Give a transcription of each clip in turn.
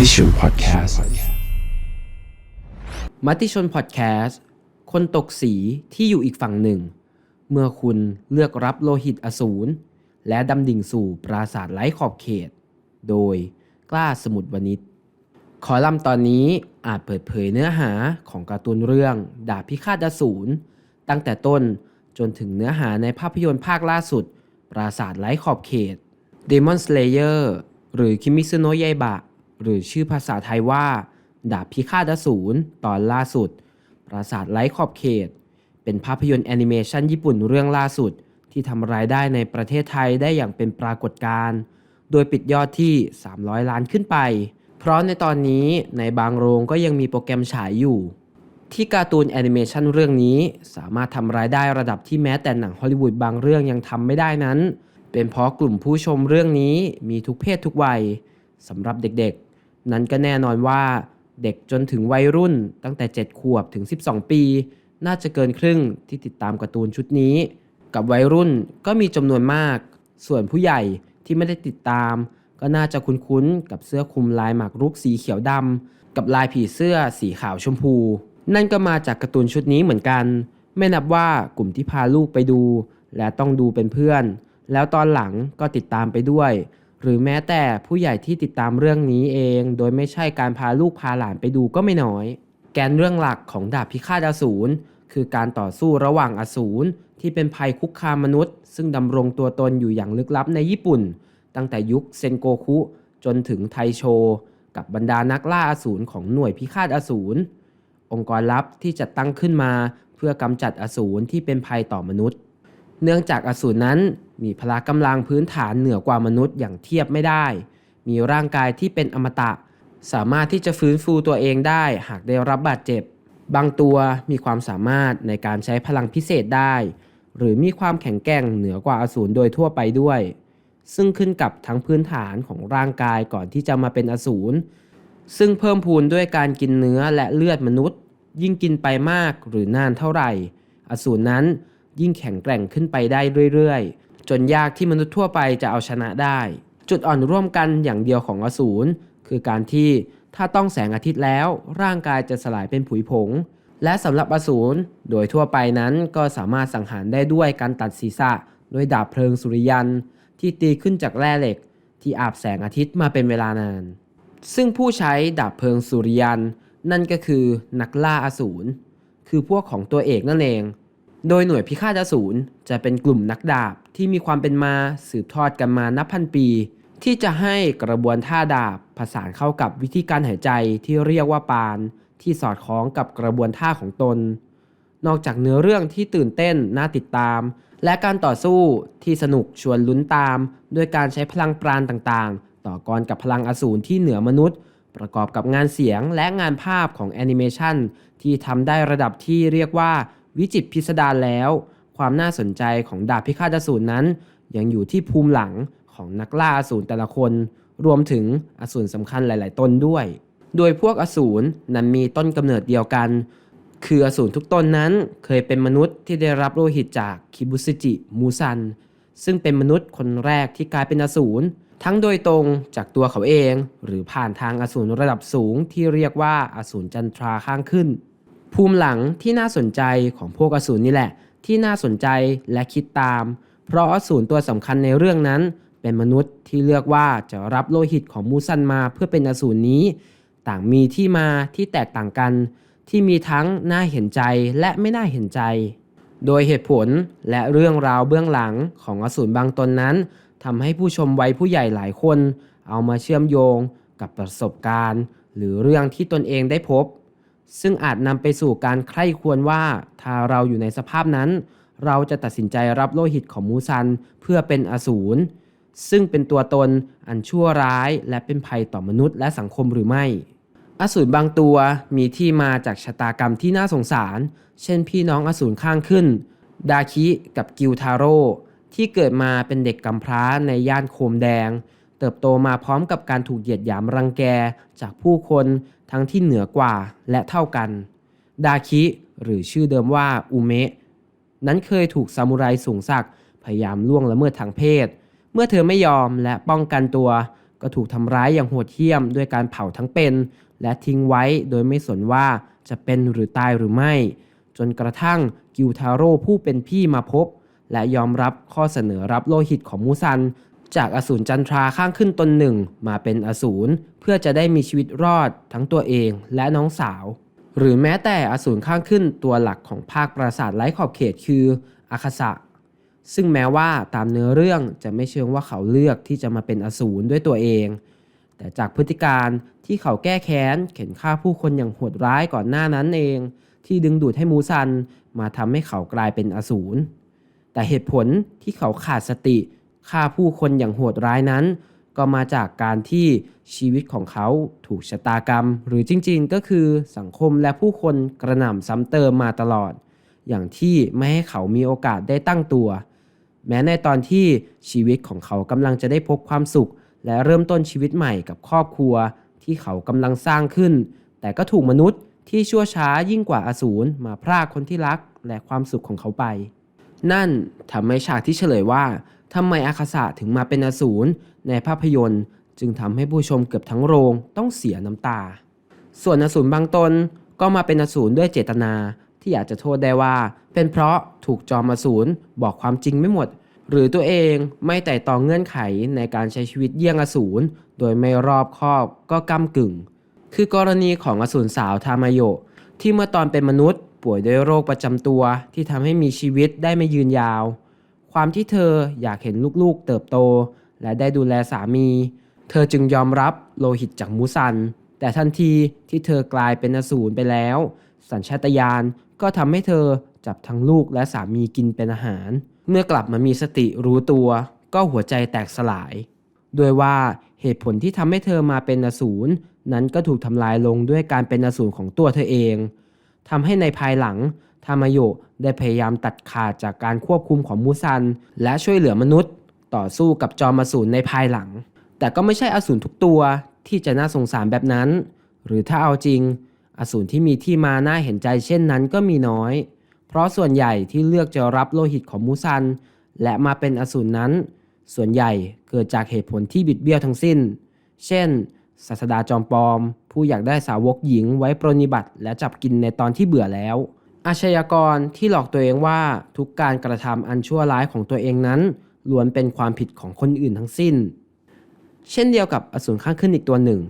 Mighty Show Podcast มัติชนพอดแคสต์คนตกสีที่อยู่อีกฝั่งหนึ่ง เมื่อคุณเลือกรับโลหิตอสูร และดำดิ่งสู่ปราสาทไร้ขอบเขต โดยกล้าสมุดวนิชขอลำตอนนี้อาจเปิดเผยเนื้อหาของการ์ตูนเรื่องดาบพิฆาตอสูร ตั้งแต่ต้นจนถึงเนื้อหาในภาพยนตร์ภาคล่าสุด ปราสาทไร้ขอบเขต Demon Slayer หรือคิมิซุโนะยายบะ หรือชื่อภาษาไทยว่า ดาบพิฆาตอสูรตอนล่าสุด ปราสาทไร้ขอบเขต เป็นภาพยนตร์แอนิเมชันญี่ปุ่นเรื่องล่าสุด ที่ทำรายได้ในประเทศไทยได้อย่างเป็นปรากฏการณ์ โดยปิดยอดที่ 300 ล้านขึ้นไป เพราะในตอนนี้ในบางโรงก็ยังมีโปรแกรมฉายอยู่ ที่การ์ตูนแอนิเมชันเรื่องนี้สามารถทำรายได้ระดับที่แม้แต่หนังฮอลลีวูดบางเรื่องยังทำไม่ได้นั้นเป็นเพราะกลุ่มผู้ชมเรื่องนี้มีทุกเพศทุกวัยสำหรับเด็กๆ นั้นก็แน่นอนว่าเด็กจนถึงวัยรุ่นตั้งแต่ 7 ขวบถึง 12 ปี น่าจะเกินครึ่งที่ติดตามการ์ตูนชุดนี้ กับวัยรุ่นก็มีจำนวนมาก ส่วนผู้ใหญ่ที่ไม่ได้ติดตาม ก็น่าจะคุ้นๆกับเสื้อคลุมลายหมากรุกสีเขียวดำกับลายผีเสื้อสีขาวชมพู นั่นก็มาจากการ์ตูนชุดนี้เหมือนกัน ไม่นับว่ากลุ่มที่พาลูกไปดู และต้องดูเป็นเพื่อน แล้วตอนหลังก็ติดตามไปด้วย หรือแม้แต่ผู้ใหญ่ที่ติดตามเรื่องนี้เอง โดยไม่ใช่การพาลูกพาหลานไปดูก็ไม่น้อย แกนเรื่องหลักของดาบพิฆาตอสูรคือการต่อสู้ระหว่างอสูรที่เป็นภัยคุกคามมนุษย์ ซึ่งดำรงตัวตนอยู่อย่างลึกลับในญี่ปุ่น ตั้งแต่ยุคเซนโกคุจนถึงไทโช กับบรรดานักล่าอสูรของหน่วยพิฆาตอสูรองค์กรลับที่จัดตั้งขึ้นมา เพื่อกำจัดอสูรที่เป็นภัยต่อมนุษย์ เนื่องจากอสูรนั้นมีพละกำลังพื้นฐานเหนือกว่ามนุษย์อย่างเทียบไม่ได้ มีร่างกายที่เป็นอมตะ สามารถที่จะฟื้นฟูตัวเองได้หากได้รับบาดเจ็บ บางตัวมีความสามารถในการใช้พลังพิเศษได้ หรือมีความแข็งแกร่งเหนือกว่าอสูรโดยทั่วไปด้วย ซึ่งขึ้นกับทั้งพื้นฐานของร่างกายก่อนที่จะมาเป็นอสูร ซึ่งเพิ่มพูนด้วยการกินเนื้อและเลือดมนุษย์ ยิ่งกินไปมากหรือนานเท่าไหร่ อสูรนั้น ยิ่งแข็งแกร่งขึ้นไปได้เรื่อยๆ จนยากที่มนุษย์ทั่วไปจะเอาชนะได้ จุดอ่อนร่วมกันอย่างเดียวของอสูรคือการที่ถ้าต้องแสงอาทิตย์แล้ว ร่างกายจะสลายเป็นผุยผง และสำหรับอสูรโดยทั่วไปนั้นก็สามารถสังหารได้ด้วยการตัดศีรษะด้วยดาบเพลิงสุริยันที่ตีขึ้นจากแร่เหล็ก ที่อาบแสงอาทิตย์มาเป็นเวลานาน ซึ่งผู้ใช้ดาบเพลิงสุริยันนั่นก็คือนักล่าอสูรคือพวกของตัวเอกนั่นเอง โดยหน่วยพิฆาตอสูรจะเป็นกลุ่มนักดาบที่มีความเป็นมาสืบทอดกันมานับพันปี ที่จะให้กระบวนท่าดาบผสานเข้ากับวิธีการหายใจที่เรียกว่าปาน ที่สอดคล้องกับกระบวนท่าของตน นอกจากเนื้อเรื่องที่ตื่นเต้นน่าติดตาม และการต่อสู้ที่สนุกชวนลุ้นตาม ด้วยการใช้พลังปราณต่างๆ ต่อกรกับพลังอสูรที่เหนือมนุษย์ ประกอบกับงานเสียงและงานภาพของแอนิเมชันที่ทำได้ระดับที่เรียกว่า วิจิตพิสดารแล้ว ความน่าสนใจของดาบพิฆาตอสูรนั้น ยังอยู่ที่ภูมิหลังของนักล่าอสูรแต่ละคน รวมถึงอสูรสำคัญหลาย ๆ ตนด้วย โดยพวกอสูรนั้นมีต้นกำเนิดเดียวกัน คืออสูรทุกตนนั้นเคยเป็นมนุษย์ที่ได้รับโลหิตจากคิบุซิจิมูซัน ซึ่งเป็นมนุษย์คนแรกที่กลายเป็นอสูรทั้งโดยตรงจากตัวเขาเอง หรือผ่านทางอสูรระดับสูงที่เรียกว่าอสูรจันทราข้างขึ้น ภูมิหลังที่น่าสนใจของพวกอสูรนี่แหละ ที่น่าสนใจและคิดตาม เพราะอสูรตัวสำคัญในเรื่องนั้น เป็นมนุษย์ที่เลือกว่าจะรับโลหิตของมูซันมาเพื่อเป็นอสูรนี้ ต่างมีที่มาที่แตกต่างกัน ที่มีทั้งน่าเห็นใจและไม่น่าเห็นใจ โดยเหตุผลและเรื่องราวเบื้องหลังของอสูรบางตนนั้นทำให้ผู้ชมวัยผู้ใหญ่หลายคน เอามาเชื่อมโยงกับประสบการณ์ หรือเรื่องที่ตนเองได้พบ ซึ่งอาจนำไปสู่การใคร่ควรว่าถ้าเราอยู่ในสภาพนั้น เราจะตัดสินใจรับโลหิตของมูซันเพื่อเป็นอสูรซึ่งเป็นตัวตนอันชั่วร้ายและเป็นภัยต่อมนุษย์และสังคมหรือไม่ อสูรบางตัวมีที่มาจากชะตากรรมที่น่าสงสาร เช่นพี่น้องอสูรข้างขึ้น ดาคิกับกิวทาโร่ที่เกิดมาเป็นเด็กกำพร้าในย่านโคมแดง เติบโตมาพร้อมกับการถูกเหยียดหยามรังแกจากผู้คน ทั้งที่เหนือกว่าและเท่ากัน ดาคิ หรือชื่อเดิมว่าอุเมะ นั้นเคยถูกซามูไรสูงศักดิ์พยายามล่วงละเมิดทางเพศ เมื่อเธอไม่ยอมและป้องกันตัว ก็ถูกทำร้ายอย่างโหดเหี้ยมด้วยการเผาทั้งเป็น และทิ้งไว้โดยไม่สนว่าจะเป็นหรือตายหรือไม่ จนกระทั่งกิวทาโร่ผู้เป็นพี่มาพบ และยอมรับข้อเสนอรับโลหิตของมูซัน จากอสูรจันทราข้างขึ้นตนหนึ่งมาเป็นอสูรเพื่อจะได้มีชีวิตรอดทั้งตัวเองและน้องสาว หรือแม้แต่อสูรข้างขึ้นตัวหลักของภาคปราสาทไร้ขอบเขตคืออาคาสะซึ่งแม้ว่าตามเนื้อเรื่องจะไม่เชิงว่าเขาเลือกที่จะมาเป็นอสูรด้วยตัวเอง แต่จากพฤติการที่เขาแก้แค้นเข็นฆ่าผู้คนอย่างโหดร้ายก่อนหน้านั้นเอง ที่ดึงดูดให้มูซันมาทำให้เขากลายเป็นอสูรแต่เหตุผลที่เขาขาดสติ ฆ่าผู้คนอย่างโหดร้ายนั้น ก็มาจากการที่ชีวิตของเขาถูกชะตากรรม หรือจริงๆ ก็คือสังคมและผู้คนกระหน่ำซ้ำเติมมาตลอด อย่างที่ไม่ให้เขามีโอกาสได้ตั้งตัว แม้ในตอนที่ชีวิตของเขากำลังจะได้พบความสุข และเริ่มต้นชีวิตใหม่กับครอบครัว ที่เขากำลังสร้างขึ้น แต่ก็ถูกมนุษย์ที่ชั่วช้ายิ่งกว่าอสูรมาพรากคนที่รักและความสุขของเขาไป นั่นทำให้ฉากที่เฉลยว่าทำไมอาคาสะถึงมาเป็นอสูรในภาพยนตร์จึงทำให้ผู้ชมเกือบทั้งโรงต้องเสียน้ำตา ส่วนอสูรบางตนก็มาเป็นอสูรด้วยเจตนาที่อยากจะโทษได้ว่า เป็นเพราะถูกจอมอสูรบอกความจริงไม่หมด หรือตัวเองไม่แต่ต่อเงื่อนไขในการใช้ชีวิตเยี่ยงอสูรโดยไม่รอบคอบก็ก้ากึ่ง คือกรณีของอสูรสาวทามาโยที่เมื่อตอนเป็นมนุษย์ ป่วยด้วยโรคประจำตัวที่ทำให้มีชีวิตได้ไม่ยืนยาว ความที่เธออยากเห็นลูกๆเติบโต และได้ดูแลสามี เธอจึงยอมรับโลหิตจากมูซัน แต่ทันทีที่เธอกลายเป็นอสูรไปแล้ว สัญชาตญาณก็ทำให้เธอจับทั้งลูกและสามีกินเป็นอาหาร เมื่อกลับมามีสติรู้ตัว ก็หัวใจแตกสลายด้วยว่าเหตุผลที่ทำให้เธอมาเป็นอสูรนั้นก็ถูกทำลายลงด้วยการเป็นอสูรของตัวเธอเอง ทำให้ในภายหลังทามาโยได้พยายามตัดขาดจากการควบคุมของมูซัน และช่วยเหลือมนุษย์ ต่อสู้กับจอมอสูรในภายหลัง แต่ก็ไม่ใช่อสูรทุกตัวที่จะน่าสงสารแบบนั้น หรือถ้าเอาจริง อสูรที่มีที่มาน่าเห็นใจเช่นนั้นก็มีน้อย เพราะส่วนใหญ่ที่เลือกจะรับโลหิตของมูซัน และมาเป็นอสูรนั้น ส่วนใหญ่เกิดจากเหตุผลที่บิดเบี้ยวทั้งสิ้น เช่นศาสดาจอมปลอม ผู้อยากได้สาวกหญิงไว้ปรนิบัติ และจับกินในตอนที่เบื่อแล้ว อาชญากรที่หลอกตัวเองว่าทุกการกระทำอันชั่วร้ายของตัวเองนั้นล้วนเป็นความผิดของคนอื่นทั้งสิ้น เช่นเดียวกับอสูรข้างขึ้นอีกตัวหนึ่ง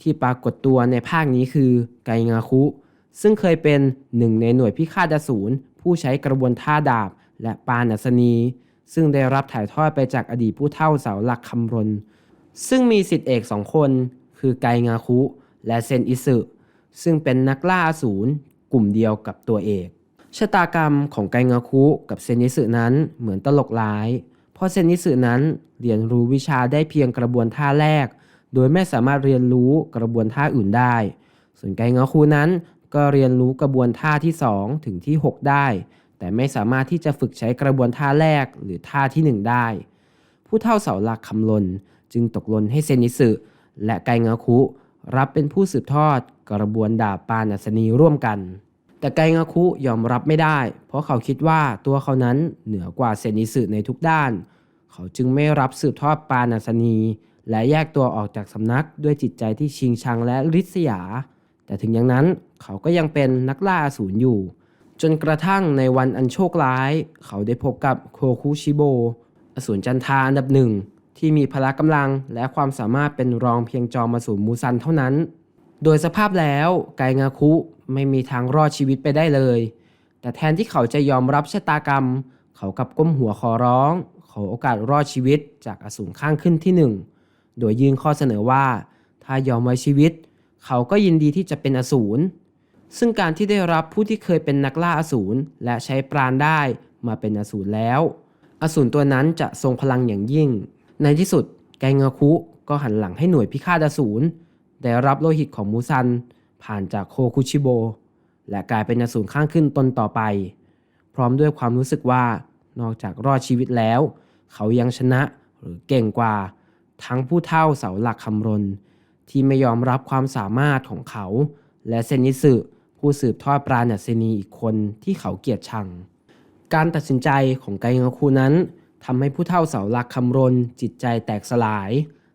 ที่ปรากฏตัวในภาคนี้คือไกงาคุ ซึ่งเคยเป็นหนึ่งในหน่วยพิฆาตอสูรผู้ใช้กระบวนท่าดาบ และปานัสนี ซึ่งได้รับถ่ายทอดไปจากอดีตผู้เฒ่าเสาหลักคำรน ซึ่งมีสิทธิเอกสองคน คือไกงาคุ และเซนอิสึซึ่งเป็นนักล่าอสูรกลุ่มเดียวกับตัวเอกชะตากรรมของไกงาคุกับเซนิสึนั้นเหมือนตลกร้าย เพราะเซนิสึนั้นเรียนรู้วิชาได้เพียงกระบวนท่าแรก โดยไม่สามารถเรียนรู้กระบวนท่าอื่นได้ ส่วนไกงาคุนั้นก็เรียนรู้กระบวนท่าที่ 2 ถึงที่ 6 ได้ แต่ไม่สามารถที่จะฝึกใช้กระบวนท่าแรกหรือท่าที่ 1 ได้ ผู้เท่าเสาหลักคำลนจึงตกลนให้เซนิสึและไกงาคุ รับเป็นผู้สืบทอดกระบวนดาบปานัสนีร่วมกัน แต่ไกงาคุยอมรับไม่ได้ เพราะเขาคิดว่าตัวเขานั้นเหนือกว่าเซนิสึในทุกด้าน เขาจึงไม่รับสืบทอดปานัสนี และแยกตัวออกจากสำนักด้วยจิตใจที่ชิงชังและริษยา แต่ถึงอย่างนั้นเขาก็ยังเป็นนักล่าอสูรอยู่ จนกระทั่งในวันอันโชคร้าย เขาได้พบกับโคคุชิโบอสูรจันทาอันดับหนึ่ง ที่มีพละกำลังและความสามารถเป็นรองเพียงจอมอสูรมูซันเท่านั้น โดยสภาพแล้วไกงาคุไม่มีทางรอดชีวิตไปได้เลย แต่แทนที่เขาจะยอมรับชะตากรรม เขากับก้มหัวขอร้อง ขอโอกาสรอดชีวิตจากอสูรข้างขึ้นที่หนึ่ง โดยยื่นข้อเสนอว่า ถ้ายอมไว้ชีวิต เขาก็ยินดีที่จะเป็นอสูร ซึ่งการที่ได้รับผู้ที่เคยเป็นนักล่าอสูรและใช้ปราณได้มาเป็นอสูรแล้ว อสูรตัวนั้นจะทรงพลังอย่างยิ่ง ในที่สุดไกงาคุก็หันหลังให้หน่วยพิฆาตอสูรได้รับโลหิตของมูซัน ผ่านจากโคคุชิโบ และกลายเป็นอสูรข้างขึ้นตนต่อไป พร้อมด้วยความรู้สึกว่านอกจากรอดชีวิตแล้ว เขายังชนะหรือเก่งกว่า ทั้งผู้เท่าเสาหลักคำรน ที่ไม่ยอมรับความสามารถของเขา และเซนิสึผู้สืบทอดปราณเซนีอีกคนที่เขาเกลียดชัง การตัดสินใจของไกงาคูนั้น ทำให้ผู้เท่าเสาหลักคำรนจิตใจแตกสลาย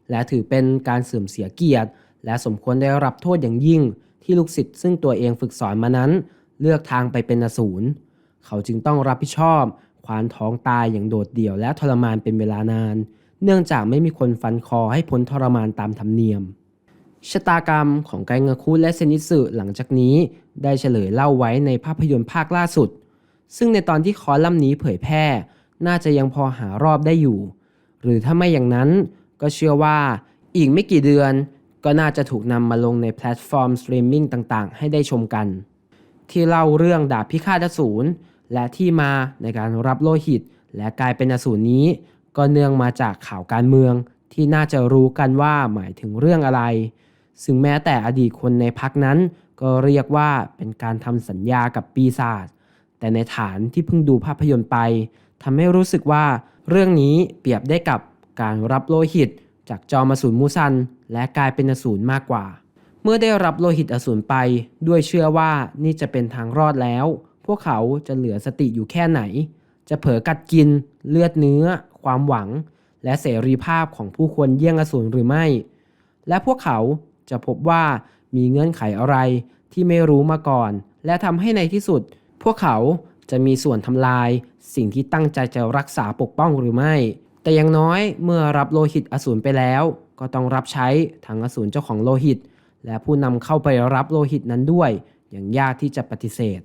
และถือเป็นการเสื่อมเสียเกียรติ และสมควรได้รับโทษอย่างยิ่ง ที่ลูกศิษย์ซึ่งตัวเองฝึกสอนมานั้น เลือกทางไปเป็นอสูรเขาจึงต้องรับผิดชอบควานท้องตายอย่างโดดเดี่ยวและทรมานเป็นเวลานาน เนื่องจากไม่มีคนฟันคอให้พ้นทรมานตามธรรมเนียมชะตากรรมของไกงาคุและเซนิสึหลังจากนี้ได้เฉลยเล่าไว้ในภาพยนตร์ภาคล่าสุด ซึ่งในตอนที่คอลัมน์นี้เผยแพร่ น่าจะยังพอหารอบได้อยู่ หรือถ้าไม่อย่างนั้นก็เชื่อว่าอีกไม่กี่เดือนก็น่าจะถูกนำมาลงในแพลตฟอร์มสตรีมมิ่งต่างๆ ให้ได้ชมกัน ที่เล่าเรื่องดาบพิฆาตอสูรและที่มาในการรับโลหิต และกลายเป็นอสูรนี้ ก็เนื่องมาจากข่าวการเมืองที่น่าจะรู้กันว่าหมายถึงเรื่องอะไร ซึ่งแม้แต่อดีตคนในพักนั้น ก็เรียกว่าเป็นการทำสัญญากับปีศาจแต่ในฐานที่เพิ่งดูภาพยนตร์ไป ทำให้รู้สึกว่าเรื่องนี้เปรียบได้กับการรับโลหิต จากจอมอสูรมูซัน และกลายเป็นอสูรมากกว่า เมื่อได้รับโลหิตอสูรไป ด้วยเชื่อว่านี่จะเป็นทางรอดแล้ว พวกเขาจะเหลือสติอยู่แค่ไหน จะเผลอกัดกิน เลือดเนื้อ ความหวัง และเสรีภาพของผู้คนเยี่ยงอสูรหรือไม่ และพวกเขาจะพบว่ามีเงื่อนไขอะไรที่ไม่รู้มาก่อน และทำให้ในที่สุด พวกเขาจะมีส่วนทำลาย สิ่งที่ตั้งใจจะรักษาปกป้องหรือไม่ แต่อย่างน้อยเมื่อรับโลหิตอสูรไปแล้ว ก็ต้องรับใช้ทั้งอสูรเจ้าของโลหิต และผู้นำเข้าไปรับโลหิตนั้นด้วย อย่างยากที่จะปฏิเสธ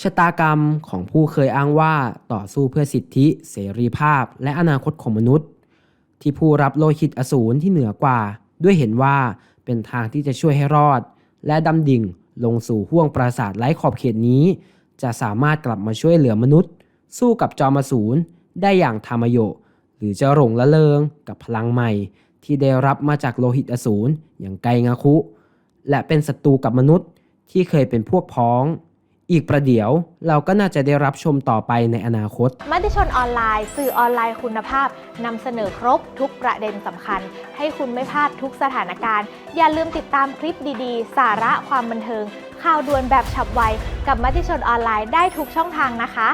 ชะตากรรมของผู้เคยอ้างว่าต่อสู้เพื่อสิทธิ เสรีภาพ และอนาคตของมนุษย์ ที่ผู้รับโลหิตอสูรที่เหนือกว่า ด้วยเห็นว่าเป็นทางที่จะช่วยให้รอด และดำดิ่งลงสู่ห้วงปราสาทไร้ขอบเขตนี้ จะสามารถกลับมาช่วยเหลือมนุษย์ สู้กับจอมอสูรได้อย่างธรรมโยหรือจะหลงละเลงกับพลังใหม่ ที่ได้รับมาจากโลหิตอสูรอย่างไกงาคุ และเป็นศัตรูกับมนุษย์ที่เคยเป็นพวกพ้อง อีกประเดี๋ยวเราก็น่าจะได้รับชมต่อไปในอนาคต มติชนออนไลน์สื่อออนไลน์คุณภาพนำเสนอครบทุกประเด็นสำคัญ ให้คุณไม่พลาดทุกสถานการณ์ อย่าลืมติดตามคลิปดีๆ สาระความบันเทิงข่าวด่วนแบบฉับไว กับมติชนออนไลน์ได้ทุกช่องทางนะคะ